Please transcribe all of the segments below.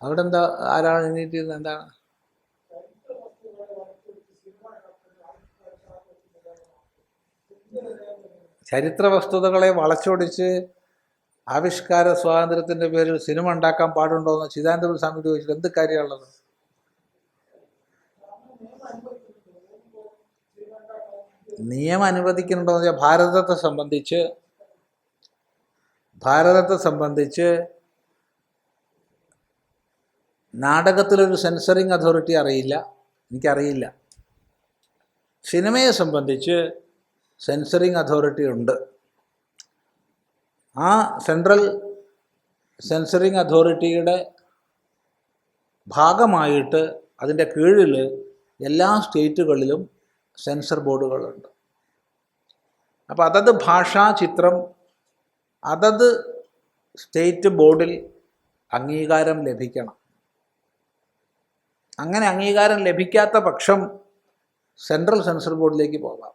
അവിടെ എന്താ ആരാണ് എണീറ്റിരുന്നത് എന്താണ്? ചരിത്ര വസ്തുതകളെ വളച്ചൊടിച്ച് ആവിഷ്കാര സ്വാതന്ത്ര്യത്തിന്റെ പേരിൽ സിനിമ ഉണ്ടാക്കാൻ പാടുണ്ടോ എന്ന് ചിദാനന്ദപുരം സ്വാമി ചോദിച്ചിട്ട് എന്ത് കാര്യമുള്ളത് നിയമം അനുവദിക്കുന്നുണ്ടോ എന്ന് വെച്ചാൽ ഭാരതത്തെ സംബന്ധിച്ച് ഭാരതത്തെ സംബന്ധിച്ച് നാടകത്തിലൊരു സെൻസറിങ് അതോറിറ്റി അറിയില്ല. എനിക്കറിയില്ല. സിനിമയെ സംബന്ധിച്ച് സെൻസറിങ് അതോറിറ്റി ഉണ്ട്. ആ സെൻട്രൽ സെൻസറിങ് അതോറിറ്റിയുടെ ഭാഗമായിട്ട് അതിന്റെ കീഴിൽ എല്ലാ സ്റ്റേറ്റുകളിലും സെൻസർ ബോർഡുകളുണ്ട്. അപ്പോൾ അതത് ഭാഷാ ചിത്രം അതത് സ്റ്റേറ്റ് ബോർഡിൽ അംഗീകാരം ലഭിക്കണം. അങ്ങനെ അംഗീകാരം ലഭിക്കാത്ത പക്ഷം സെൻട്രൽ സെൻസർ ബോർഡിലേക്ക് പോകാം.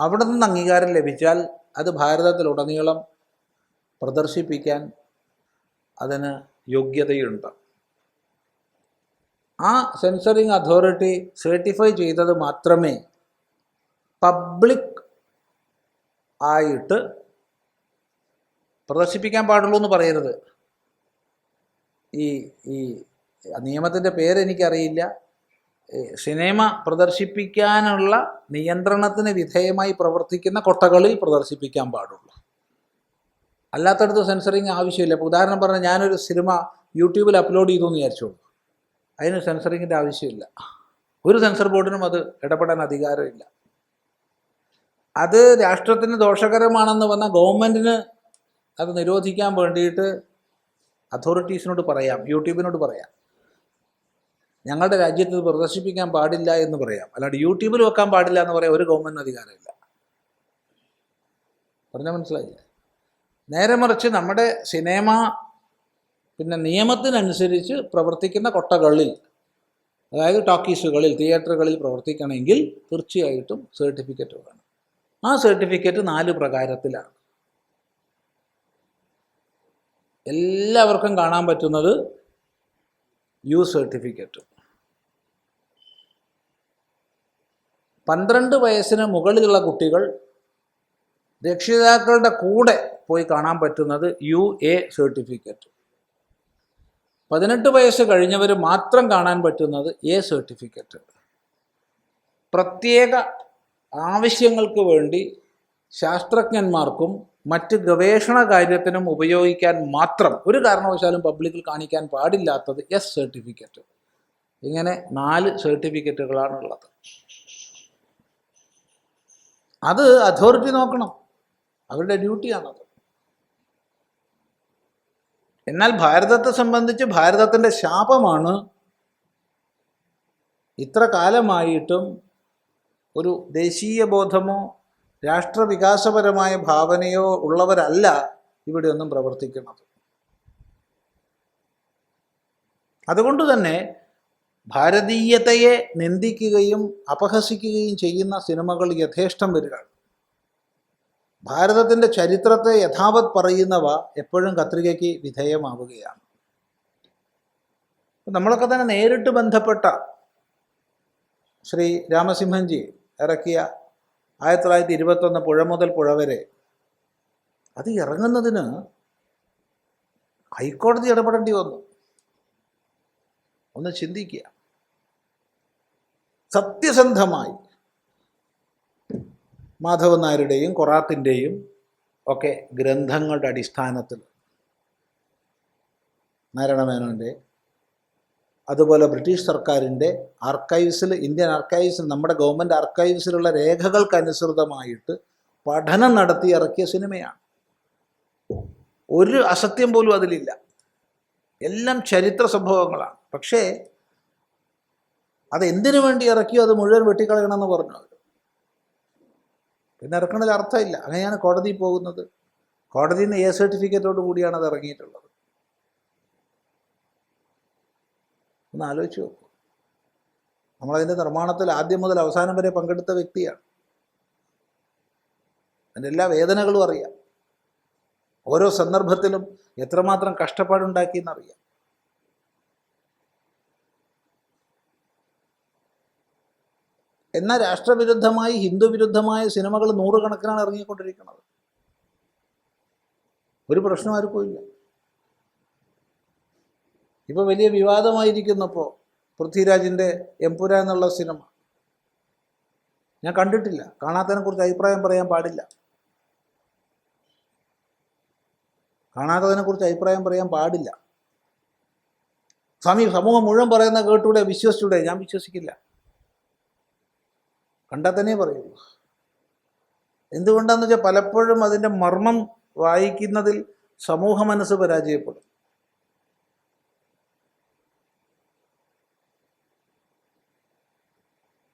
അവിടെ നിന്ന് അംഗീകാരം ലഭിച്ചാൽ അത് ഭാരതത്തിലുടനീളം പ്രദർശിപ്പിക്കാൻ അതിന് യോഗ്യതയുണ്ട്. ആ സെൻസറിങ് അതോറിറ്റി സർട്ടിഫൈ ചെയ്തത് മാത്രമേ പബ്ലിക് ആയിട്ട് പ്രദർശിപ്പിക്കാൻ പാടുള്ളൂ എന്ന് പറയരുത്. ഈ ഈ നിയമത്തിന്റെ പേരെനിക്കറിയില്ല സിനിമ പ്രദർശിപ്പിക്കാനുള്ള നിയന്ത്രണത്തിന് വിധേയമായി പ്രവർത്തിക്കുന്ന കൊട്ടകളിൽ പ്രദർശിപ്പിക്കാൻ പാടുള്ളൂ. അല്ലാത്തടത്ത് സെൻസറിങ് ആവശ്യമില്ല. ഇപ്പോൾ ഉദാഹരണം പറഞ്ഞാൽ ഞാനൊരു സിനിമ യൂട്യൂബിൽ അപ്ലോഡ് ചെയ്തു എന്ന് വിചാരിച്ചോളൂ. അതിന് സെൻസറിങ്ങിന്റെ ആവശ്യമില്ല. ഒരു സെൻസർ ബോർഡിനും അത് ഇടപെടാൻ അധികാരമില്ല. അത് രാഷ്ട്രത്തിന് ദോഷകരമാണെന്ന് വന്ന ഗവൺമെന്റിന് അത് നിരോധിക്കാൻ വേണ്ടിയിട്ട് അതോറിറ്റീസിനോട് പറയാം യൂട്യൂബിനോട് പറയാം. ഞങ്ങളുടെ രാജ്യത്ത് പ്രദർശിപ്പിക്കാൻ പാടില്ല എന്ന് പറയാം. അല്ലാണ്ട് യൂട്യൂബിൽ വെക്കാൻ പാടില്ല എന്ന് പറയാൻ ഒരു ഗവൺമെന്റ് അധികാരമില്ല. പറഞ്ഞാൽ മനസ്സിലായില്ല? നേരെ മറിച്ച് നമ്മുടെ സിനിമ പിന്നെ നിയമത്തിനനുസരിച്ച് പ്രവർത്തിക്കുന്ന കൊട്ടകളിൽ അതായത് ടോക്കീസുകളിൽ തിയേറ്ററുകളിൽ പ്രവർത്തിക്കണമെങ്കിൽ തീർച്ചയായിട്ടും സർട്ടിഫിക്കറ്റ് വേണം. ആ സർട്ടിഫിക്കറ്റ് നാല് പ്രകാരത്തിലാണ്. എല്ലാവർക്കും കാണാൻ പറ്റുന്നത് യു സർട്ടിഫിക്കറ്റ്. പന്ത്രണ്ട് വയസ്സിന് മുകളിലുള്ള കുട്ടികൾ രക്ഷിതാക്കളുടെ കൂടെ പോയി കാണാൻ പറ്റുന്നത് യു എ സർട്ടിഫിക്കറ്റ്. പതിനെട്ട് വയസ്സ് കഴിഞ്ഞവർ മാത്രം കാണാൻ പറ്റുന്നത് എ സർട്ടിഫിക്കറ്റ്. പ്രത്യേക ആവശ്യങ്ങൾക്ക് വേണ്ടി ശാസ്ത്രജ്ഞന്മാർക്കും മറ്റ് ഗവേഷണ കാര്യത്തിനും ഉപയോഗിക്കാൻ മാത്രം ഒരു കാരണവശാലും പബ്ലിക്കിൽ കാണിക്കാൻ പാടില്ലാത്തത് എസ് സർട്ടിഫിക്കറ്റ് ഇങ്ങനെ നാല് സർട്ടിഫിക്കറ്റുകളാണുള്ളത് അത് അതോറിറ്റി നോക്കണം. അവരുടെ ഡ്യൂട്ടിയാണത് എന്നാൽ ഭാരതത്തെ സംബന്ധിച്ച് ഭാരതത്തിന്റെ ശാപമാണ് ഇത്ര കാലമായിട്ടും ഒരു ദേശീയ ബോധമോ രാഷ്ട്രവികാസപരമായ ഭാവനയോ ഉള്ളവരല്ല ഇവിടെയൊന്നും പ്രവർത്തിക്കുന്നത്. അതുകൊണ്ട് തന്നെ ഭാരതീയതയെ നിന്ദിക്കുകയും അപഹസിക്കുകയും ചെയ്യുന്ന സിനിമകൾ യഥേഷ്ടം വരികയാണ് ഭാരതത്തിന്റെ ചരിത്രത്തെ യഥാവത് പറയുന്നവ എപ്പോഴും കത്രികയ്ക്ക് വിധേയമാവുകയാണ്. നമ്മളൊക്കെ തന്നെ നേരിട്ട് ബന്ധപ്പെട്ട ശ്രീ രാമസിംഹൻജി ഇറക്കിയ ആയിരത്തി തൊള്ളായിരത്തി ഇരുപത്തൊന്ന് പുഴ മുതൽ പുഴ വരെ. അത് ഇറങ്ങുന്നതിന് ഹൈക്കോടതി ഇടപെടേണ്ടി വന്നു. ഒന്ന് ചിന്തിക്കുക. സത്യസന്ധമായി മാധവൻ നായരുടെയും കൊറാത്തിന്റെയും ഒക്കെ ഗ്രന്ഥങ്ങളുടെ അടിസ്ഥാനത്തിൽ നാരായണമേനോന്റെ അതുപോലെ ബ്രിട്ടീഷ് സർക്കാരിന്റെ ആർക്കൈവ്സിൽ ഇന്ത്യൻ ആർക്കൈവ്സിൽ നമ്മുടെ ഗവൺമെന്റ് ആർക്കൈവ്സിലുള്ള രേഖകൾക്കനുസൃതമായിട്ട് പഠനം നടത്തി ഇറക്കിയ സിനിമയാണ്. ഒരു അസത്യം പോലും അതിലില്ല. എല്ലാം ചരിത്ര സംഭവങ്ങളാണ്. പക്ഷേ അത് എന്തിനു വേണ്ടി ഇറക്കിയോ അത് മുഴുവൻ വെട്ടിക്കളയണമെന്ന് പറഞ്ഞു അവർ. പിന്നെ ഇറക്കണതിൽ അർത്ഥമില്ല. അങ്ങനെയാണ് കോടതിയിൽ പോകുന്നത്. കോടതിയിൽ നിന്ന് എ സർട്ടിഫിക്കറ്റോട് കൂടിയാണ് അത് ഇറങ്ങിയിട്ടുള്ളത്. ഒന്ന് ആലോചിച്ച് നോക്കൂ. നമ്മളതിന്റെ നിർമ്മാണത്തിൽ ആദ്യം മുതൽ അവസാനം വരെ പങ്കെടുത്ത വ്യക്തിയാണ്. അതിന്റെ എല്ലാ വേദനകളും അറിയാം. ഓരോ സന്ദർഭത്തിലും എത്രമാത്രം കഷ്ടപ്പാടുണ്ടാക്കിയെന്നറിയാം എന്നാൽ രാഷ്ട്രവിരുദ്ധമായി ഹിന്ദു വിരുദ്ധമായ സിനിമകൾ നൂറുകണക്കിനാണ് ഇറങ്ങിക്കൊണ്ടിരിക്കുന്നത്. ഒരു പ്രശ്നം ആർക്കും ഇല്ല. ഇപ്പോൾ വലിയ വിവാദമായിരിക്കുന്നപ്പോൾ പൃഥ്വിരാജിന്റെ എംപുര എന്നുള്ള സിനിമ. ഞാൻ കണ്ടിട്ടില്ല. കാണാത്തതിനെക്കുറിച്ച് അഭിപ്രായം പറയാൻ പാടില്ല. കാണാത്തതിനെക്കുറിച്ച് അഭിപ്രായം പറയാൻ പാടില്ല. സ്വാമി സമൂഹം മുഴുവൻ പറയുന്ന കേട്ടൂടെ വിശ്വസിച്ചൂടെ? ഞാൻ വിശ്വസിക്കില്ല. കണ്ടാൽ തന്നെ പറയുള്ളൂ. എന്തുകൊണ്ടാന്ന് വെച്ചാൽ പലപ്പോഴും അതിന്റെ മർമ്മം വായിക്കുന്നതിൽ സമൂഹ മനസ്സ് പരാജയപ്പെടും.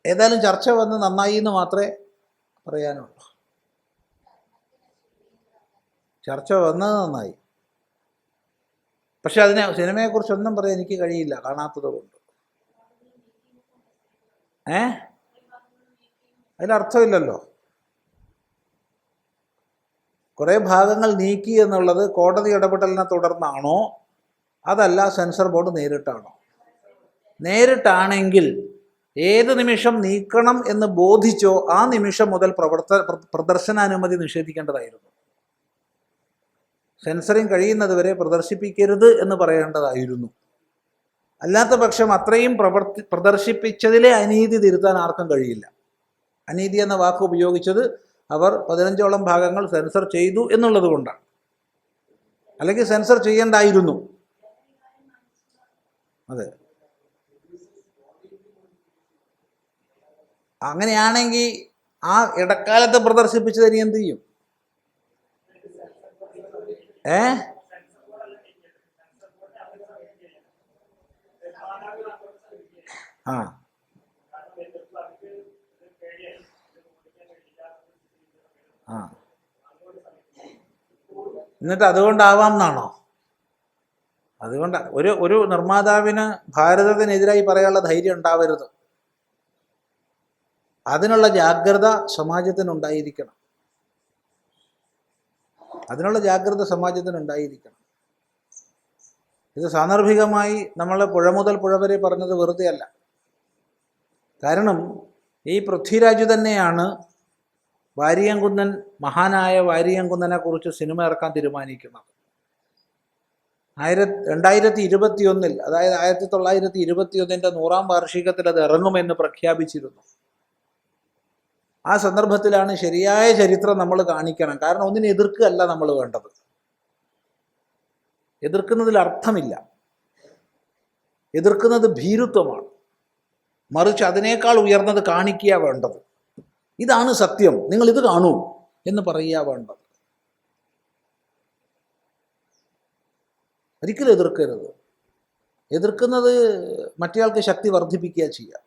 ഏതായാലും ചർച്ച വന്ന് നന്നായി എന്ന് മാത്രമേ പറയാനുള്ളൂ. ചർച്ച വന്നത് നന്നായി. പക്ഷെ അതിനെ സിനിമയെക്കുറിച്ചൊന്നും പറയാൻ എനിക്ക് കഴിയില്ല കാണാത്തത് കൊണ്ട്. ഏ? അതിലർത്ഥമില്ലല്ലോ. കുറേ ഭാഗങ്ങൾ നീക്കി എന്നുള്ളത് കോടതി ഇടപെടലിനെ തുടർന്നാണോ? അതല്ല സെൻസർ ബോർഡ് നേരിട്ടാണോ? നേരിട്ടാണെങ്കിൽ ഏത് നിമിഷം നീക്കണം എന്ന് ബോധിച്ചോ ആ നിമിഷം മുതൽ പ്രവർത്ത പ്ര- പ്രദർശനാനുമതി നിഷേധിക്കേണ്ടതായിരുന്നു. സെൻസറിങ് കഴിയുന്നതുവരെ പ്രദർശിപ്പിക്കരുത് എന്ന് പറയേണ്ടതായിരുന്നു. അല്ലാത്ത പക്ഷം അത്രയും പ്രവർത്തി പ്രദർശിപ്പിച്ചതിലെ അനീതി തിരുത്താൻ ആർക്കും കഴിയില്ല. അനീതി എന്ന വാക്ക് ഉപയോഗിച്ചത് അവർ പതിനഞ്ചോളം ഭാഗങ്ങൾ സെൻസർ ചെയ്തു എന്നുള്ളത് കൊണ്ടാണ്. അല്ലെങ്കിൽ സെൻസർ ചെയ്യേണ്ടായിരുന്നു. അതെ. അങ്ങനെയാണെങ്കിൽ ആ ഇടക്കാലത്ത് പ്രദർശിപ്പിച്ചത് ഇനി എന്ത് ചെയ്യും? ഏ? ആ. ആ. എന്നിട്ട് അതുകൊണ്ടാവാം എന്നാണോ അതുകൊണ്ട് ഒരു ഒരു നിർമ്മാതാവിന് ഭാരതത്തിനെതിരായി പറയാനുള്ള ധൈര്യം ഉണ്ടാവരുത്. അതിനുള്ള ജാഗ്രത സമാജത്തിനുണ്ടായിരിക്കണം. അതിനുള്ള ജാഗ്രത സമാജത്തിനുണ്ടായിരിക്കണം. ഇത് സാന്ദർഭികമായി നമ്മൾ പുഴ മുതൽ പുഴ വരെ പറഞ്ഞത് വെറുതെ അല്ല കാരണം ഈ പൃഥ്വിരാജ് തന്നെയാണ് വാരിയംകുന്നൻ മഹാനായ വാരിയംകുന്നനെ കുറിച്ച് സിനിമ ഇറക്കാൻ തീരുമാനിക്കുന്നത്. ആയിരത്തി രണ്ടായിരത്തി ഇരുപത്തിയൊന്നിൽ അതായത് ആയിരത്തി തൊള്ളായിരത്തി ഇരുപത്തിയൊന്നിന്റെ നൂറാം വാർഷികത്തിൽ അത് ഇറങ്ങുമെന്ന് പ്രഖ്യാപിച്ചിരുന്നു. ആ സന്ദർഭത്തിലാണ് ശരിയായ ചരിത്രം നമ്മൾ കാണിക്കണം. കാരണം ഒന്നിനെ എതിർക്കുകയല്ല നമ്മൾ വേണ്ടത്. എതിർക്കുന്നതിൽ അർത്ഥമില്ല. എതിർക്കുന്നത് ഭീരുത്വമാണ്. മറിച്ച് അതിനേക്കാൾ ഉയർന്നത് കാണിക്കുക വേണ്ടത്. ഇതാണ് സത്യം. നിങ്ങൾ ഇത് കാണൂ എന്ന് പറയുക വേണ്ടത്. ഒരിക്കലും എതിർക്കരുത്. എതിർക്കുന്നത് മറ്റേയാൾക്ക് ശക്തി വർദ്ധിപ്പിക്കുക ചെയ്യുക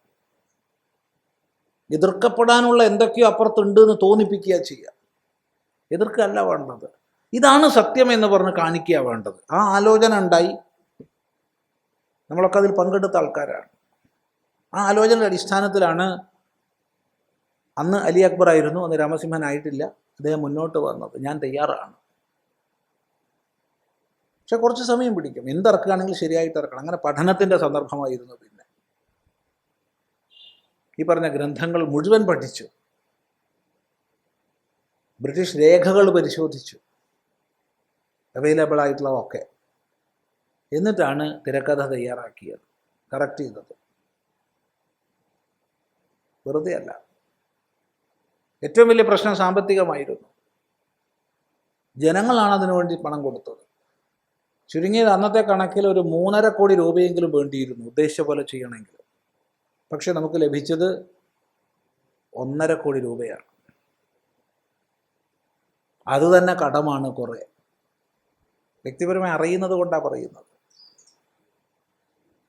എതിർക്കപ്പെടാനുള്ള എന്തൊക്കെയോ അപ്പുറത്തുണ്ട് എന്ന് തോന്നിപ്പിക്കുക ചെയ്യുക എതിർക്കല്ല വേണ്ടത്. ഇതാണ് സത്യം എന്ന് പറഞ്ഞ് കാണിക്കുക വേണ്ടത്. ആ ആലോചന ഉണ്ടായി. നമ്മളൊക്കെ അതിൽ പങ്കെടുത്ത ആൾക്കാരാണ്. ആ ആലോചനയുടെ അടിസ്ഥാനത്തിലാണ് അന്ന് അലി അക്ബർ ആയിരുന്നു. അന്ന് രാമസിംഹൻ ആയിട്ടില്ല. അദ്ദേഹം മുന്നോട്ട് വന്നത്. ഞാൻ തയ്യാറാണ്. പക്ഷെ കുറച്ച് സമയം പിടിക്കും. എന്തിറക്കുകയാണെങ്കിൽ ശരിയായിട്ട് ഇറക്കണം അങ്ങനെ പഠനത്തിന്റെ സന്ദർഭമായിരുന്നു പിന്നെ. ഈ പറഞ്ഞ ഗ്രന്ഥങ്ങൾ മുഴുവൻ പഠിച്ചു. ബ്രിട്ടീഷ് രേഖകൾ പരിശോധിച്ചു. അവൈലബിൾ ആയിട്ടുള്ളതൊക്കെ എന്നിട്ടാണ് തിരക്കഥ തയ്യാറാക്കിയത്. കറക്റ്റ് ചെയ്തത്. വെറുതെ അല്ല. ഏറ്റവും വലിയ പ്രശ്നം സാമ്പത്തികമായിരുന്നു. ജനങ്ങളാണ് അതിനു വേണ്ടി പണം കൊടുത്തത്. ചുരുങ്ങിയത് അന്നത്തെ കണക്കിൽ ഒരു മൂന്നര കോടി രൂപയെങ്കിലും വേണ്ടിയിരുന്നു. ഉദ്ദേശിച്ച പോലെ ചെയ്യണമെങ്കിൽ. പക്ഷെ നമുക്ക് ലഭിച്ചത് ഒന്നര കോടി രൂപയാണ്. അത് തന്നെ കടമാണ് കുറേ. വ്യക്തിപരമായി അറിയുന്നത് കൊണ്ടാണ് പറയുന്നത്.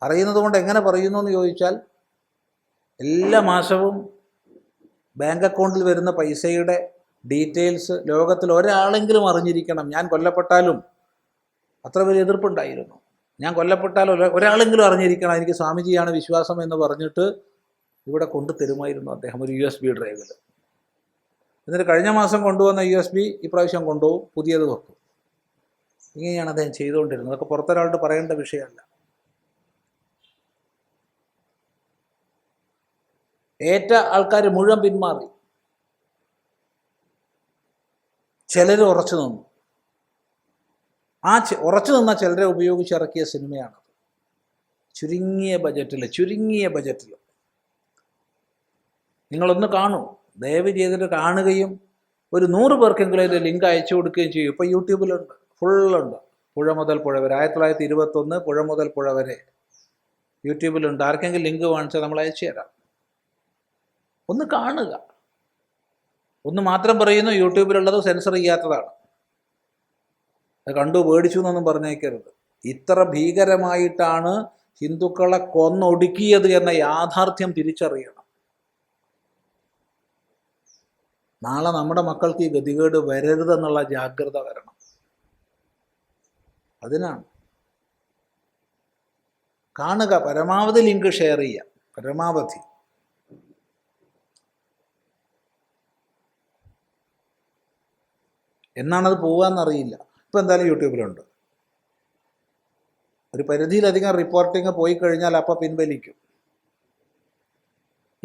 അറിയുന്നത് കൊണ്ട് എങ്ങനെ പറയുന്നു എന്ന് ചോദിച്ചാൽ എല്ലാ മാസവും ബാങ്ക് അക്കൗണ്ടിൽ വരുന്ന പൈസയുടെ ഡീറ്റെയിൽസ് ലോകത്തിൽ ഒരാളെങ്കിലും അറിഞ്ഞിരിക്കണം. ഞാൻ കൊല്ലപ്പെട്ടാലും അത്ര വലിയ എതിർപ്പുണ്ടായിരുന്നു. ഞാൻ കൊല്ലപ്പെട്ടാൽ ഒരാളെങ്കിലും അറിഞ്ഞിരിക്കണം. എനിക്ക് സ്വാമിജിയാണ് വിശ്വാസം എന്ന് പറഞ്ഞിട്ട് ഇവിടെ കൊണ്ടു തരുമായിരുന്നു അദ്ദേഹം ഒരു യു എസ് ബി ഡ്രൈവിൽ എന്നിട്ട് കഴിഞ്ഞ മാസം കൊണ്ടുവന്ന യു എസ് ബി ഇപ്രാവശ്യം കൊണ്ടുപോകും. പുതിയത് വെക്കും. ഇങ്ങനെയാണ് അദ്ദേഹം ചെയ്തുകൊണ്ടിരുന്നത്. അതൊക്കെ പുറത്തൊരാളോട് പറയേണ്ട വിഷയമല്ല. ഏറ്റ ആൾക്കാർ മുഴുവൻ പിന്മാറി. ചിലർ ഉറച്ചു നിന്നു. ആ ഉറച്ചു നിന്ന ചിലരെ ഉപയോഗിച്ച് ഇറക്കിയ സിനിമയാണ് ചുരുങ്ങിയ ബജറ്റിൽ ചുരുങ്ങിയ ബജറ്റിൽ നിങ്ങളൊന്ന് കാണൂ. ദയവ് ചെയ്തിട്ട് കാണുകയും ഒരു നൂറ് പേർക്കെങ്കിലും അതിന്റെ ലിങ്ക് അയച്ചു കൊടുക്കുകയും ചെയ്യും. ഇപ്പോൾ യൂട്യൂബിലുണ്ട്. ഫുള്ളുണ്ട്. പുഴ മുതൽ പുഴ വരെ. ആയിരത്തി തൊള്ളായിരത്തി ഇരുപത്തൊന്ന് പുഴ മുതൽ പുഴ വരെ. യൂട്യൂബിലുണ്ട്. ആർക്കെങ്കിലും ലിങ്ക് വാങ്ങിച്ചാൽ നമ്മൾ അയച്ചു തരാം. ഒന്ന് കാണുക. ഒന്ന് മാത്രം പറയുന്നു യൂട്യൂബിലുള്ളത് സെൻസർ ചെയ്യാത്തതാണ്. കണ്ടു പേടിച്ചു എന്നൊന്നും പറഞ്ഞേക്കരുത്. ഇത്ര ഭീകരമായിട്ടാണ് ഹിന്ദുക്കളെ കൊന്നൊടുക്കിയത് എന്ന യാഥാർത്ഥ്യം തിരിച്ചറിയണം. നാളെ നമ്മുടെ മക്കൾക്ക് ഈ ഗതികേട് വരരുതെന്നുള്ള ജാഗ്രത വരണം. അതിനാണ്. കാണുക പരമാവധി ലിങ്ക് ഷെയർ ചെയ്യുക. പരമാവധി. എന്നാണത് പോവാന്നറിയില്ല. ഇപ്പം എന്തായാലും യൂട്യൂബിലുണ്ട്. ഒരു പരിധിയിലധികം റിപ്പോർട്ടിങ് പോയി കഴിഞ്ഞാൽ അപ്പോൾ പിൻവലിക്കും.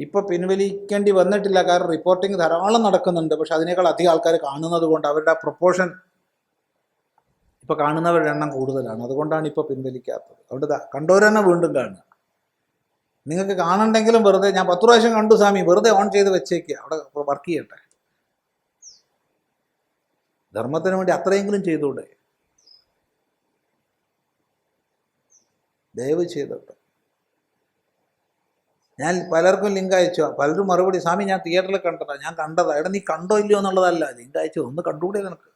ഇപ്പം പിൻവലിക്കേണ്ടി വന്നിട്ടില്ല കാരണം റിപ്പോർട്ടിങ് ധാരാളം നടക്കുന്നുണ്ട്. പക്ഷെ അതിനേക്കാൾ അധികം ആൾക്കാർ കാണുന്നത് കൊണ്ട് അവരുടെ ആ ഇപ്പോൾ കാണുന്നവരുടെ എണ്ണം കൂടുതലാണ്. അതുകൊണ്ടാണ് ഇപ്പോൾ പിൻവലിക്കാത്തത്. അതുകൊണ്ട് കണ്ടവരെന്നെ വീണ്ടും കാണുക. നിങ്ങൾക്ക് കാണണ്ടെങ്കിലും വെറുതെ ഞാൻ പത്ത് പ്രാവശ്യം കണ്ടു സ്വാമി വെറുതെ ഓൺ ചെയ്ത് വെച്ചേക്കുക അവിടെ വർക്ക് ചെയ്യട്ടെ. ധർമ്മത്തിന് വേണ്ടി അത്രയെങ്കിലും ചെയ്തൂടെ ദയവ് ചെയ്തിട്ട്. ഞാൻ പലർക്കും ലിങ്ക് അയച്ചു. പലരും മറുപടി സ്വാമി ഞാൻ തിയേറ്ററിൽ കണ്ടതാ ഞാൻ കണ്ടതാ. എടാ നീ കണ്ടോ ഇല്ലയോ എന്നുള്ളതല്ല ലിങ്ക് അയച്ചു. ഒന്ന് കണ്ടുകൂടെ നിനക്ക്?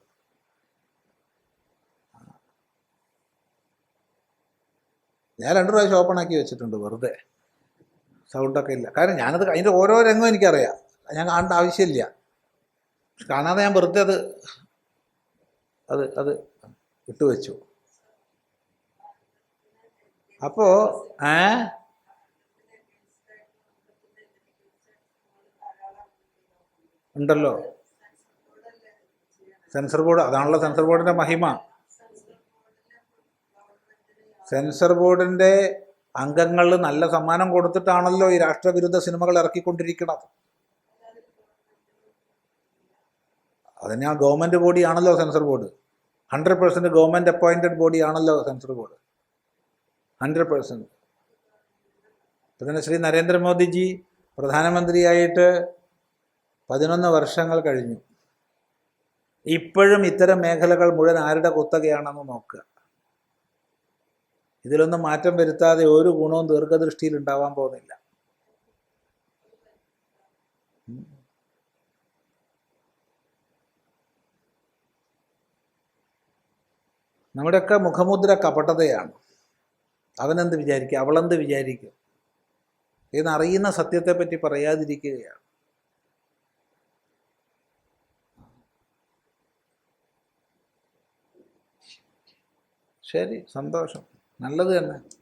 ഞാൻ രണ്ടു പ്രാവശ്യം ഓപ്പൺ ആക്കി വെച്ചിട്ടുണ്ട് വെറുതെ. സൗണ്ടൊക്കെ ഇല്ല. കാരണം ഞാനത് അതിന്റെ ഓരോ രംഗവും എനിക്കറിയാം. ഞാൻ കാണേണ്ട ആവശ്യമില്ല. കാണാതെ ഞാൻ വെറുതെ അത് അത് അത് ഇട്ടുവെച്ചു അപ്പോ ഏ? ഉണ്ടല്ലോ. സെൻസർ ബോർഡ് അതാണല്ലോ സെൻസർ ബോർഡിന്റെ മഹിമ. സെൻസർ ബോർഡിന്റെ അംഗങ്ങൾ നല്ല സമ്മാനം കൊടുത്തിട്ടാണല്ലോ ഈ രാഷ്ട്രവിരുദ്ധ സിനിമകൾ ഇറക്കിക്കൊണ്ടിരിക്കുന്നത്. അതിന് ആ ബോഡി ആണല്ലോ censor board. Hundred percent government appointed body ആണല്ലോ സെൻസർ ബോർഡ് ഹൺഡ്രഡ് പെർസെന്റ് ഇപ്പം തന്നെ ശ്രീ നരേന്ദ്രമോദിജി പ്രധാനമന്ത്രിയായിട്ട് പതിനൊന്ന് വർഷങ്ങൾ കഴിഞ്ഞു. ഇപ്പോഴും ഇത്തരം മേഖലകൾ മുഴുവൻ ആരുടെ കുത്തകയാണെന്ന് നോക്കുക. ഇതിലൊന്നും മാറ്റം വരുത്താതെ ഒരു ഗുണവും ദീർഘദൃഷ്ടിയിൽ ഉണ്ടാവാൻ പോകുന്നില്ല. നമ്മുടെയൊക്കെ മുഖമുദ്ര കപടതയാണ്. അവനെന്ത് വിചാരിക്കും? അവളെന്ത് വിചാരിക്കും? എന്നറിയുന്ന സത്യത്തെപ്പറ്റി പറയാതിരിക്കുകയാണ്. ശരി സന്തോഷം. നല്ലത് തന്നെ.